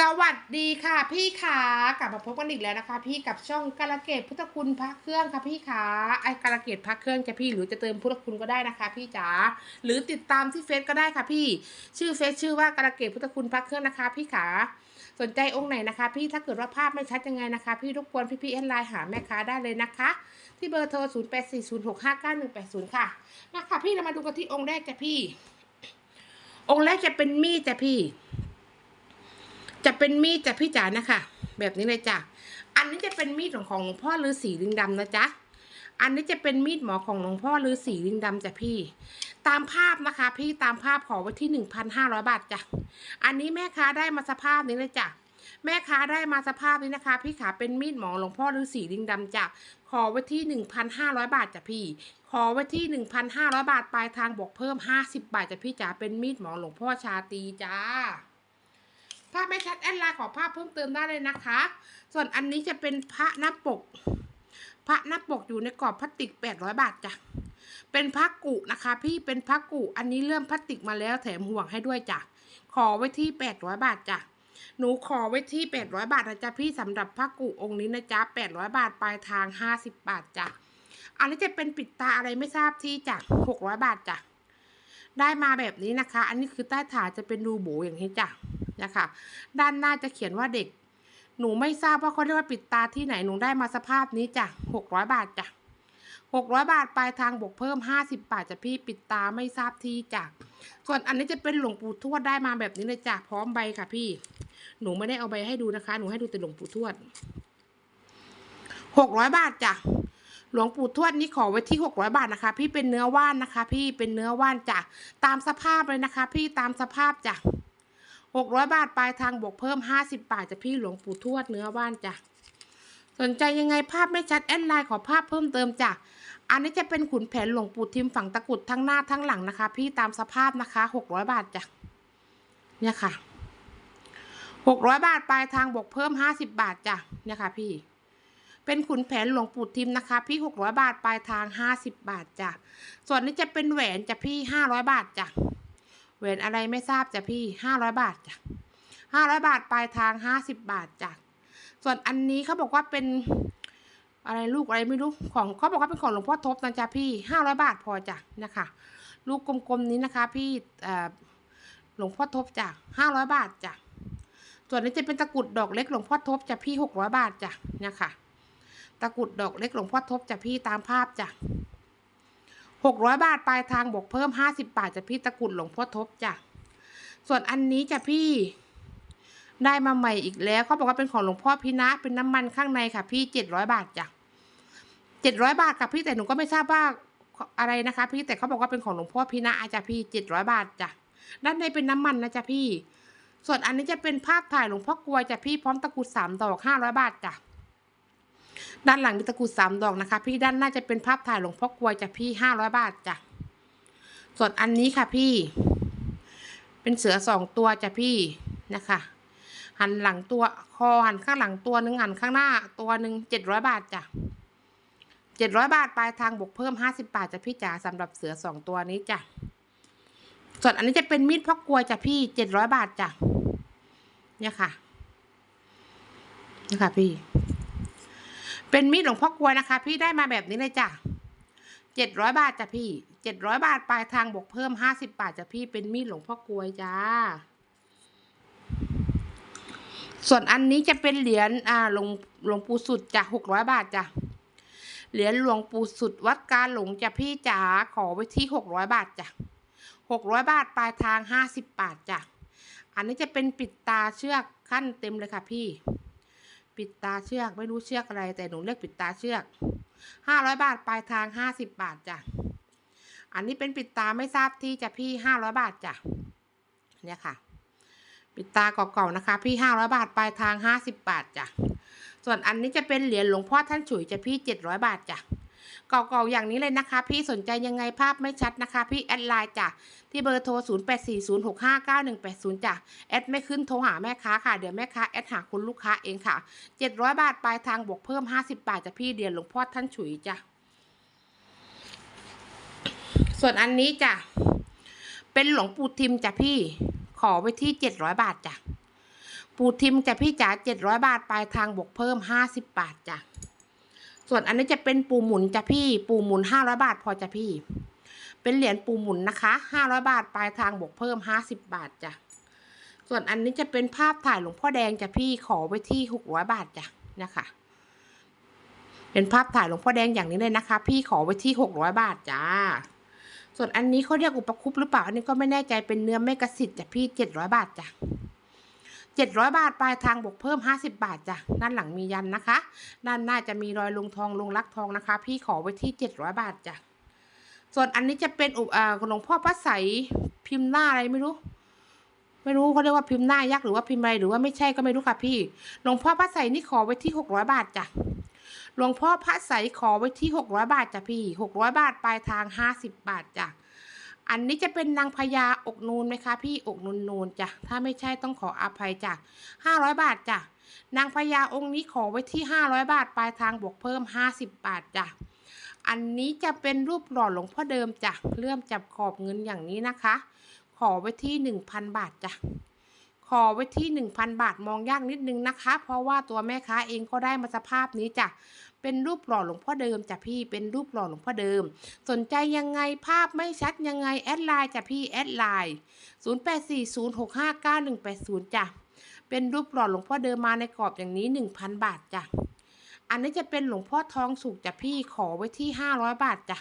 สวัสดีค่ะพี่ขากลับมาพบกันอีกแล้วนะคะ พี่กับช่องกาลเกตพุทธคุณพระเครื่องค่ะพี่ขาไอ้กาลเกตพระเครื่องจะพี่หรือจะเติมพุทธคุณก็ได้นะคะ พี่จ๋าหรือติดตามที่เฟซก็ได้ค่ะพี่ ชื่อเฟซชื่อว่ากาลเกตพุทธคุณพระเครื่องนะคะ พี่ขาสนใจองค์ไหนนะคะ พี่ถ้าเกิดว่าภาพไม่ชัดยังไงนะคะ พี่รบกวนพี่พี่แอดไลน์หาแม่ค้าได้เลยนะคะ ที่เบอร์โทร0 8 4 0 6 5 9 1 8 0ค่ะนะคะพี่เรามาดูกันที่องค์แรกจ้ะพี่ องค์แรกจะเป็นมีดจ้ะพี่ จะเป็นมีดจ้ะพี่จ๋านะคะ แบบนี้เลยจ้ะอันนี้จะเป็นมีดของของหลวงพ่อฤาษีลิงดำนะจ๊ะอันนี้จะเป็นมีดหมอของหลวงพ่อฤาษีลิงดำจ้ะพี่ ตามภาพนะคะ พี่ตามภาพขอไว้ที่หนึ่งพันห้าร้อยบาทจ้ะอันนี้แม่ค้าได้มาสภาพนี้เลยจ้ะแม่ค้าได้มาสภาพนี้นะคะ พี่ขาเป็นมีดหมอหลวงพ่อฤาษีลิงดำจ้ะขอไว้ที่หนึ่งพันห้าร้อยบาทจ้ะพี่ ขอไว้ที่หนึ่งพันห้าร้อยบาทปลายทางบวกเพิ่มห้าสิบบาทจ้ะพี่จ๋าเป็นมีดหมอหลวงพ่อชาตีจ้า ภาพไม่ชัดแอดไลน์ขอภาพเพิ่มเติมได้เลยนะคะ ส่วนอันนี้จะเป็นพระหน้าปก พระหน้าปกอยู่ในกรอบพลาสติก800บาทจ้ะ เป็นพระกุนะคะ พี่เป็นพระกุอันนี้เริ่มพลาสติกมาแล้วแถมห่วงให้ด้วยจ้ะ ขอไว้ที่800บาทจ้ะหนูขอไว้ที่ 800 บาทนะจ๊ะพี่สำหรับพระกุองค์นี้นะจ๊ะ 800 บาทปลายทาง 50 บาทจ้ะ อันนี้จะเป็นปิดตาอะไรไม่ทราบที่จ้ะ 600 บาทจ้ะ ได้มาแบบนี้นะคะ อันนี้คือใต้ฐานจะเป็นรูโบอย่างนี้จ้ะนะคะ ด้านหน้าจะเขียนว่าเด็ก หนูไม่ทราบว่าเขาเรียกว่าปิดตาที่ไหนหนูได้มาสภาพนี้จ้ะหกร้อยบาทจ้ะหกร้อยบาทปลายทางบวกเพิ่มห้าสิบบาทจ้ะพี่ปิดตาไม่ทราบที่จ้ะส่วนอันนี้จะเป็นหลวงปู่ทวดได้มาแบบนี้เลยจ้ะพร้อมใบค่ะพี่ หนูไม่ได้เอาใบให้ดูนะคะ หนูให้ดูแต่หลวงปู่ทวดหกร้อยบาทจ้ะ หลวงปู่ทวดนี่ขอไว้ที่หกร้อยบาทนะคะ พี่เป็นเนื้อว่านนะคะ พี่เป็นเนื้อว่านจ้ะตามสภาพเลยนะคะ พี่ตามสภาพจ้ะหกร้อยบาทปลายทางบวกเพิ่มห้าสิบบาทจะพี่หลวงปู่ทวดเนื้อว่านจ้ะสนใจยังไงภาพไม่ชัดแอดไลน์ขอภาพเพิ่มเติมจ้ะอันนี้จะเป็นขุนแผนหลวงปู่ทิมฝั่งตะกุดทั้งหน้าทั้งหลังนะคะ พี่ตามสภาพนะคะหกร้อยบาทจ้ะเนี่ยค่ะหกร้อยบาทปลายทางบวกเพิ่มห้าสิบบาทจ้ะเนี่ยค่ะพี่ เป็นขุนแผนหลวงปู่ทิมนะคะ พี่หกร้อยบาทปลายทางห้าสิบบาทจ้ะส่วนนี้จะเป็นแหวนจ้ะพี่ห้าร้อยบาทจ้ะแหวนอะไรไม่ทราบจ้ะพี่ห้าร้อยบาทจ้ะห้าร้อยบาทปลายทางห้าสิบบาทจ้ะส่วนอันนี้เขาบอกว่าเป็นอะไรลูกอะไรไม่รู้ของเขาบอกว่าเป็นของหลวงพ่อทบนะจ๊ะพี่ห้าร้อยบาทพอจ้ะนะคะ ลูกกลมๆนี้นะคะ พี่หลวงพ่อทบจ้ะห้าร้อยบาทจ้ะส่วนนี้จะเป็นตะกรุดดอกเล็กหลวงพ่อทบจ้ะพี่หกร้อยบาทจ้ะเนี่ยค่ะ ตะกรุดดอกเล็กหลวงพ่อทบจ้ะพี่ตามภาพจ้ะหกร้อยบาทปลายทางบวกเพิ่มห้าสิบบาทจะพี่ตะกรุดหลวงพ่อทบจ้ะส่วนอันนี้จะพี่ ได้มาใหม่อีกแล้วเขาบอกว่าเป็นของหลวงพ่อพินะเป็นน้ำมันข้างในค่ะ พี่เจ็ดร้อยบาทจ้ะเจ็ดร้อยบาทค่ะพี่แต่หนูก็ไม่ทราบว่าอะไรนะคะ พี่แต่เขาบอกว่าเป็นของหลวงพ่อพินะอาจจะพี่เจ็ดร้อยบาทจ้ะด้านในเป็นน้ำมันนะจ๊ะพี่ ส่วนอันนี้จะเป็นภาพถ่ายหลวงพ่อกลวยจ้ะพี่พร้อมตะกรุดสามดอกห้าร้อยบาทจ้ะ ด้านหลังมีตะกรุดสามดอกนะคะ พี่ด้านหน้าจะเป็นภาพถ่ายหลวงพ่อกวยจ้ะพี่ห้าร้อยบาทจ้ะส่วนอันนี้ค่ะพี่ เป็นเสือสองตัวจ้ะพี่นะคะ หันหลังตัวคอหันข้างหลังตัวหนึ่งหันข้างหน้าตัวหนึ่งเจ็ดร้อยบาทจ้ะเจ็ดร้อยบาทปลายทางบวกเพิ่มห้าสิบาทจ้ะพี่จ๋าสำหรับเสือสองตัวนี้จ้ะส่วนอันนี้จะเป็นมีดพ่อกลวยจ้ะพี่เจ็ดร้อยบาทจ้ะเนี่ยค่ะนี่ค่ะพี่ เป็นมีดหลวงพ่อกลวยนะคะ พี่ได้มาแบบนี้เลยจ้ะเจ็ดร้อยบาทจ้ะพี่เจ็ดร้อยบาทปลายทางบวกเพิ่มห้าสิบาทจ้ะพี่เป็นมีดหลวงพ่อกลวยจ้า ส่วนอันนี้จะเป็นเหรียญอ่าหลวงหลวงปู่สุดจ้ะหกร้อยบาทจ้ะเหรียญหลวงปู่สุดวัดการหลงจ้ะพี่จ๋าขอไว้ที่หกร้อยบาทจ้ะหกร้อยบาทปลายทางห้าสิบบาทจ้ะอันนี้จะเป็นปิดตาเชือกขั้นเต็มเลยค่ะพี่ ปิดตาเชือกไม่รู้เชือกอะไร แต่หนูเลือกปิดตาเชือกห้าร้อยบาทปลายทางห้าสิบบาทจ้ะอันนี้เป็นปิดตาไม่ทราบที่จะพี่ห้าร้อยบาทจ้ะเนี่ยค่ะ ปิดตาเก่าๆนะคะ พี่ห้าร้อยบาทปลายทางห้าสิบบาทจ้ะส่วนอันนี้จะเป็นเหรียญหลวงพ่อท่านฉุยจะพี่เจ็ดร้อยบาทจ้ะ เก่าๆอย่างนี้เลยนะคะ พี่สนใจยังไงภาพไม่ชัดนะคะ พี่แอดไลน์จ้ะที่เบอร์โทร 0 8 4 0 6 5 9 1 8 0จ้ะแอดไม่ขึ้นโทรหาแม่ค้าค่ะ เดี๋ยวแม่ค้าแอดหาคุณลูกค้าเองค่ะ 700 บาทปลายทางบวกเพิ่ม 50 บาทจ้ะพี่เดียนหลวงพ่อท่านฉุยจ้ะส่วนอันนี้จ้ะเป็นหลวงปู่ทิมจ้ะพี่ขอไว้ที่ 700 บาทจ้ะปู่ทิมจะพี่จ๋าเจ็ดร้อยบาทปลายทางบวกเพิ่มห้าสิบบาทจ้ะ ส่วนอันนี้จะเป็นปูหมุนจ้ะพี่ ปูหมุนห้าร้อยบาทพอจ้ะพี่ เป็นเหรียญปูหมุนนะคะห้าร้อยบาทปลายทางบวกเพิ่มห้าสิบบาทจ้ะ ส่วนอันนี้จะเป็นภาพถ่ายหลวงพ่อแดงจ้ะพี่ขอไว้ที่หกร้อยบาทจ้ะนะคะ เป็นภาพถ่ายหลวงพ่อแดงอย่างนี้เลยนะคะ พี่ขอไว้ที่หกร้อยบาทจ้า ส่วนอันนี้เขาเรียกอุปคุปหรือเปล่าอันนี้ก็ไม่แน่ใจเป็นเนื้อเมกะสิทธิ์จ้ะพี่เจ็ดร้อยบาทจ้ะ เจ็ดร้อยบาทปลายทางบวกเพิ่มห้าสิบาทจ้ะด้านหลังมียันนะคะ ด้านหน้าจะมีรอยลงทองลงลักทองนะคะ พี่ขอไว้ที่เจ็ดร้อยบาทจ้ะส่วนอันนี้จะเป็นอุอ่าหลวงพ่อพระใสพิมพ์หน้าอะไรไม่รู้ ไม่รู้เขาเรียกว่าพิมพ์หน้ายักษ์หรือว่าพิมพ์อะไรหรือว่าไม่ใช่ก็ไม่รู้ค่ะพี่หลวงพ่อพระใสนี่ขอไว้ที่หกร้อยบาทจ้ะหลวงพ่อพระใสขอไว้ที่หกร้อยบาทจ้ะพี่หกร้อยบาทปลายทางห้าสิบบาทจ้ะ อันนี้จะเป็นนางพญาอกนูนไหมคะ พี่อกนูนนูนจ้ะถ้าไม่ใช่ต้องขออภัยจ้ะห้าร้อยบาทจ้ะนางพญาองค์นี้ขอไว้ที่ห้าร้อยบาทปลายทางบวกเพิ่มห้าสิบบาทจ้ะอันนี้จะเป็นรูปหล่อหลวงพ่อเดิมจ้ะเลื่อมจับขอบเงินอย่างนี้นะคะ ขอไว้ที่หนึ่งพันบาทจ้ะขอไว้ที่หนึ่งพันบาทมองยากนิดนึงนะคะ เพราะว่าตัวแม่ค้าเองก็ได้มาสภาพนี้จ้ะ เป็นรูปหล่อหลวงพ่อเดิมจ้ะพี่เป็นรูปหล่อหลวงพ่อเดิม สนใจยังไงภาพไม่ชัดยังไงแอดไลน์จ้ะพี่แอดไลน์0840659180จ้ะเป็นรูปหล่อหลวงพ่อเดิมมาในกรอบอย่างนี้ 1,000 บาทจ้ะอันนี้จะเป็นหลวงพ่อทองสุกจ้ะพี่ขอไว้ที่ 500 บาทจ้ะ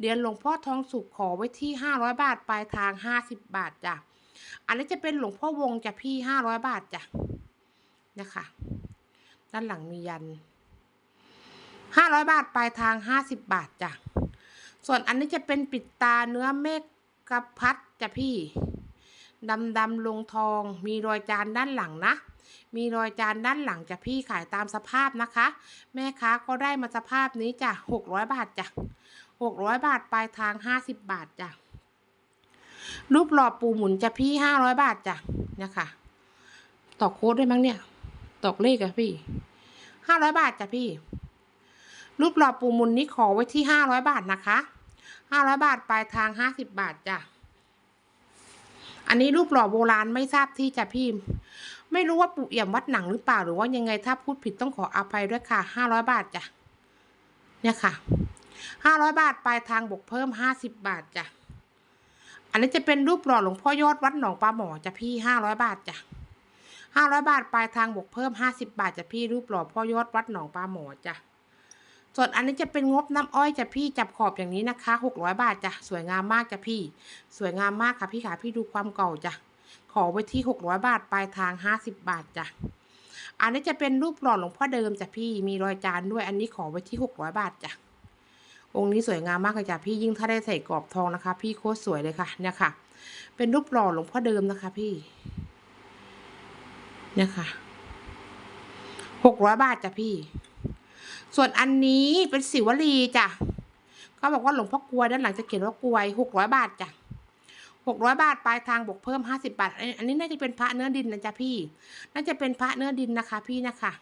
เดือนหลวงพ่อทองสุกขอไว้ที่ 500 บาทปลายทาง 50 บาทจ้ะอันนี้จะเป็นหลวงพ่อวงจ้ะพี่ 500 บาทจ้ะนะคะด้านหลังมียัน 500บาทปลายทาง50บบาทจ้ะ ส่วนอันนี้จะเป็นปิดตาเนื้อเมฆกระพัดจ้ะพี่ดำดำลงทอง มีรอยจานด้านหลังนะ มีรอยจานด้านหลังจ้ะพี่ขายตามสภาพนะคะ แม่ค้าก็ได้มาสภาพนี้จ้ะ600บาทจ้ะ600บาทปลายทาง50บบาทจ้ะรูปหล่อปูหมุนจ้ะพี่500บาทจ้ะเนี่ยค่ะตอกโค้ดได้มั้งเนี่ยตอกเลขอะพี่500บาทจ้ะพี่ รูปหล่อปูมุนนี้ขอไว้ที่ห้าร้อยบาทนะคะห้าร้อยบาทปลายทางห้าสิบบาทจ้ะอันนี้รูปหล่อโบราณไม่ทราบที่จ้ะพี่ไม่รู้ว่าปู่เอี่ยมวัดหนังหรือเปล่าหรือว่ายังไงถ้าพูดผิดต้องขออภัยด้วยค่ะห้าร้อยบาทจ้ะเนี่ยค่ะห้าร้อยบาทปลายทางบวกเพิ่มห้าสิบบาทจ้ะอันนี้จะเป็นรูปหล่อหลวงพ่อยอดวัดหนองปลาหมอจ้ะพี่ห้าร้อยบาทจ้ะห้าร้อยบาทปลายทางบวกเพิ่มห้าสิบบาทจ้ะพี่รูปหล่อพ่อยอดวัดหนองปลาหมอจ้ะ ส่วนอันนี้จะเป็นงบน้ำอ้อยจ้ะพี่จับขอบอย่างนี้นะคะหกร้อยบาทจ้ะสวยงามมากจ้ะพี่ สวยงามมากค่ะพี่ขาพี่ดูความเก่าจ้ะขอไว้ที่หกร้อยบาทปลายทางห้าสิบบาทจ้ะอันนี้จะเป็นรูปหล่อหลวงพ่อเดิมจ้ะพี่มีรอยจานด้วยอันนี้ขอไว้ที่หกร้อยบาทจ้ะองค์นี้สวยงามมากเลยจ้ะพี่ยิ่งถ้าได้ใส่กรอบทองนะคะ พี่โคตรสวยเลยค่ะเนี่ยค่ะ เป็นรูปหล่อหลวงพ่อเดิมนะคะ พี่เนี่ยค่ะหกร้อยบาทจ้ะพี่ ส่วนอันนี้เป็นสิวลีจ้ะเขาบอกว่าหลวงพ่อกลวยด้านหลังจะเขียนว่ากลวยหกร้อยบาทจ้ะหกร้อยบาทปลายทางบวกเพิ่มห้าสิบาท อันนี้น่าจะเป็นพระเนื้อดินนะจ๊ะพี่ น่าจะเป็นพระเนื้อดินนะคะ พี่นะคะ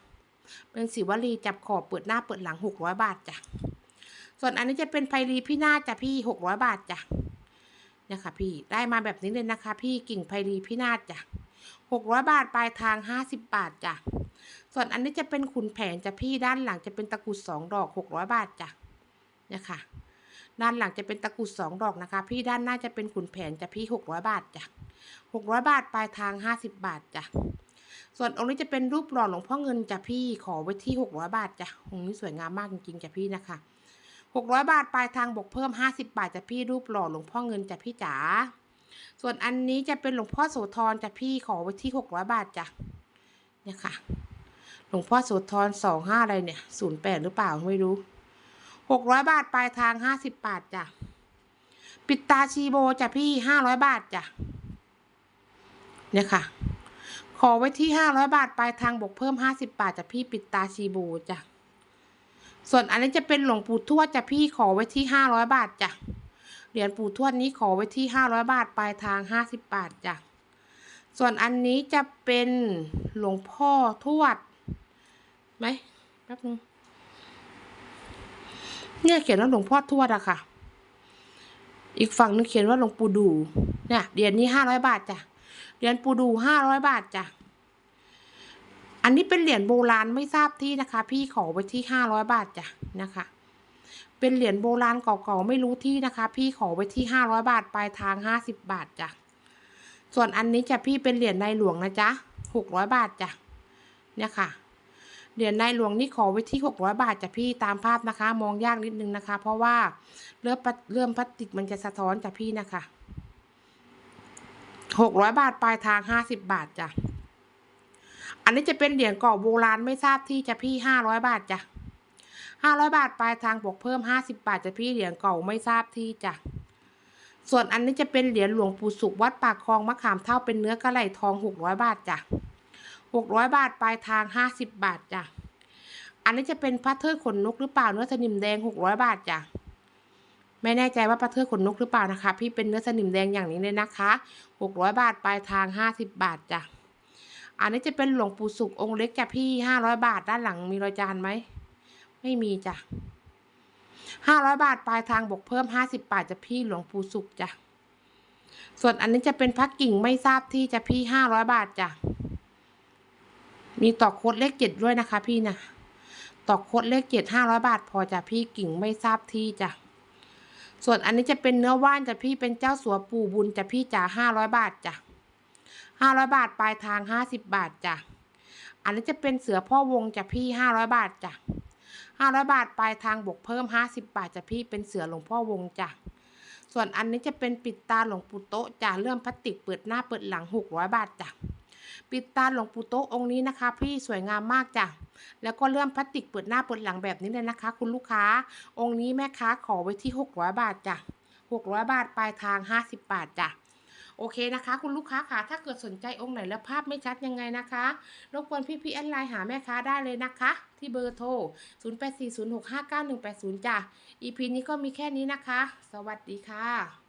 เป็นสิวลีจับขอบเปิดหน้าเปิดหลังหกร้อยบาทจ้ะ ส่วนอันนี้จะเป็นไพรีพี่นาจ้ะพี่หกร้อยบาทจ้ะเนี่ยค่ะพี่ ได้มาแบบนี้เลยนะคะ พี่กิ่งไพรีพี่นาจ้ะหกร้อยบาทปลายทางห้าสิบบาทจ้ะ ส่วนอันนี้จะเป็นขุนแผนจ้ะพี่ด้านหลังจะเป็นตะกุดสองดอกหกร้อยบาทจ้ะเนี่ยค่ะ ด้านหลังจะเป็นตะกุดสองดอกนะคะ พี่ด้านหน้าจะเป็นขุนแผนจ้ะพี่หกร้อยบาทจ้ะหกร้อยบาทปลายทางห้าสิบบาทจ้ะส่วนองค์นี้จะเป็นรูปหล่อหลวงพ่อเงินจ้ะพี่ขอไว้ที่หกร้อยบาทจ้ะองค์นี้สวยงามมากจริงๆจ้ะพี่นะคะหกร้อยบาทปลายทางบวกเพิ่มห้าสิบบาทจ้ะพี่รูปหล่อหลวงพ่อเงินจ้ะพี่จ๋าส่วนอันนี้จะเป็นหลวงพ่อโสธรจ้ะพี่ขอไว้ที่หกร้อยบาทจ้ะเนี่ยค่ะ หลวงพ่อโสธรสองห้าอะไรเนี่ยศูนย์แปดหรือเปล่าไม่รู้หกร้อยบาทปลายทางห้าสิบบาทจ้ะ ปิดตาชีโบจ้ะพี่ห้าร้อยบาทจ้ะ เนี่ยค่ะ ขอไว้ที่ห้าร้อยบาทปลายทางบวกเพิ่มห้าสิบบาทจ้ะพี่ปิดตาชีโบจ้ะ ส่วนอันนี้จะเป็นหลวงปู่ทวดจ้ะพี่ขอไว้ที่ห้าร้อยบาทจ้ะ เหรียญปู่ทวดนี้ขอไว้ที่ห้าร้อยบาทปลายทางห้าสิบบาทจ้ะ ส่วนอันนี้จะเป็นหลวงพ่อทวด ไหมแป๊บนึงเนี่ยเขียนว่าหลวงพ่อทวดอะค่ะ อีกฝั่งนึงเขียนว่าหลวงปู่ดู เนี่ยเหรียญนี้ห้าร้อยบาทจ้ะเหรียญปู่ดูห้าร้อยบาทจ้ะอันนี้เป็นเหรียญโบราณไม่ทราบที่นะคะ พี่ขอไว้ที่ห้าร้อยบาทจ้ะนะคะ เป็นเหรียญโบราณเก่าๆไม่รู้ที่นะคะ พี่ขอไว้ที่ห้าร้อยบาทปลายทางห้าสิบบาทจ้ะส่วนอันนี้จะพี่เป็นเหรียญในหลวงนะจ๊ะหกร้อยบาทจ้ะเนี่ยค่ะ เหรียญในหลวงนี่ขอไว้ที่หกร้อยบาทจ้ะพี่ตามภาพนะคะ มองยากนิดนึงนะคะ เพราะว่าเลื่อมเลื่อมพลาสติกมันจะสะท้อนจ้ะพี่นะคะหกร้อยบาทปลายทางห้าสิบบาทจ้ะ อันนี้จะเป็นเหรียญเก่าโบราณไม่ทราบที่จะพี่ห้าร้อยบาทจ้ะห้าร้อยบาทปลายทางบวกเพิ่มห้าสิบาทจะพี่เหรียญเก่าไม่ทราบที่จ้ะ ส่วนอันนี้จะเป็นเหรียญหลวงปู่สุขวัดปากคลองมะขามเท่าเป็นเนื้อกระไหลทองหกร้อยบาทจ้ะ หกร้อยบาทปลายทางห้าสิบบาทจ้ะ อันนี้จะเป็นพระเทิดขนนกหรือเปล่าเนื้อสนิมแดงหกร้อยบาทจ้ะ ไม่แน่ใจว่าพระเทิดขนนกหรือเปล่านะคะ พี่เป็นเนื้อสนิมแดงอย่างนี้เลยนะคะหกร้อยบาทปลายทางห้าสิบบาทจ้ะ อันนี้จะเป็นหลวงปู่สุของค์เล็กจ้ะพี่ห้าร้อยบาทด้านหลังมีรอยจานไหม ไม่มีจ้ะห้าร้อยบาทปลายทางบวกเพิ่มห้าสิบบาทจะพี่หลวงปู่สุขจ้ะ ส่วนอันนี้จะเป็นพักกิ่งไม่ทราบที่จะพี่ห้าร้อยบาทจ้ะ มีต่อโคดเลขเจ็ดด้วยนะคะ พี่นะต่อโคดเลขเจ็ดห้าร้อยบาท พอจ้ะพี่กิ่งไม่ทราบที่จ้ะส่วนอันนี้จะเป็นเนื้อว่านจ้ะพี่เป็นเจ้าสัวปู่บุญจ้ะพี่จ๋าห้าร้อยบาทจ้ะห้าร้อยบาทปลายทางห้าสิบบาทจ้ะอันนี้จะเป็นเสือพ่อวงจ้ะพี่ห้าร้อยบาทจ้ะห้าร้อยบาทปลายทางบวกเพิ่มห้าสิบบาทจ้ะพี่เป็นเสือหลวงพ่อวงจ้ะส่วนอันนี้จะเป็นปิดตาหลวงปู่โตะจ้ะเลื่อมพลาสติกเปิดหน้าเปิดหลังหกร้อยบาทจ้ะ ปิดตาหลวงปู่โตะองค์นี้นะคะ พี่สวยงามมากจ้ะแล้วก็เลื่อมพลาสติกเปิดหน้าเปิดหลังแบบนี้เลยนะคะ คุณลูกค้าองค์นี้แม่ค้าขอไว้ที่หกร้อยบาทจ้ะหกร้อยบาทปลายทางห้าสิบบาทจ้ะโอเคนะคะ คุณลูกค้าค่ะถ้าเกิดสนใจองค์ไหนแล้วภาพไม่ชัดยังไงนะคะรบกวนพี่พี่แอดไลน์หาแม่ค้าได้เลยนะคะ ที่เบอร์โทร 0840659180 จ้ะ EP นี้ก็มีแค่นี้นะคะ สวัสดีค่ะ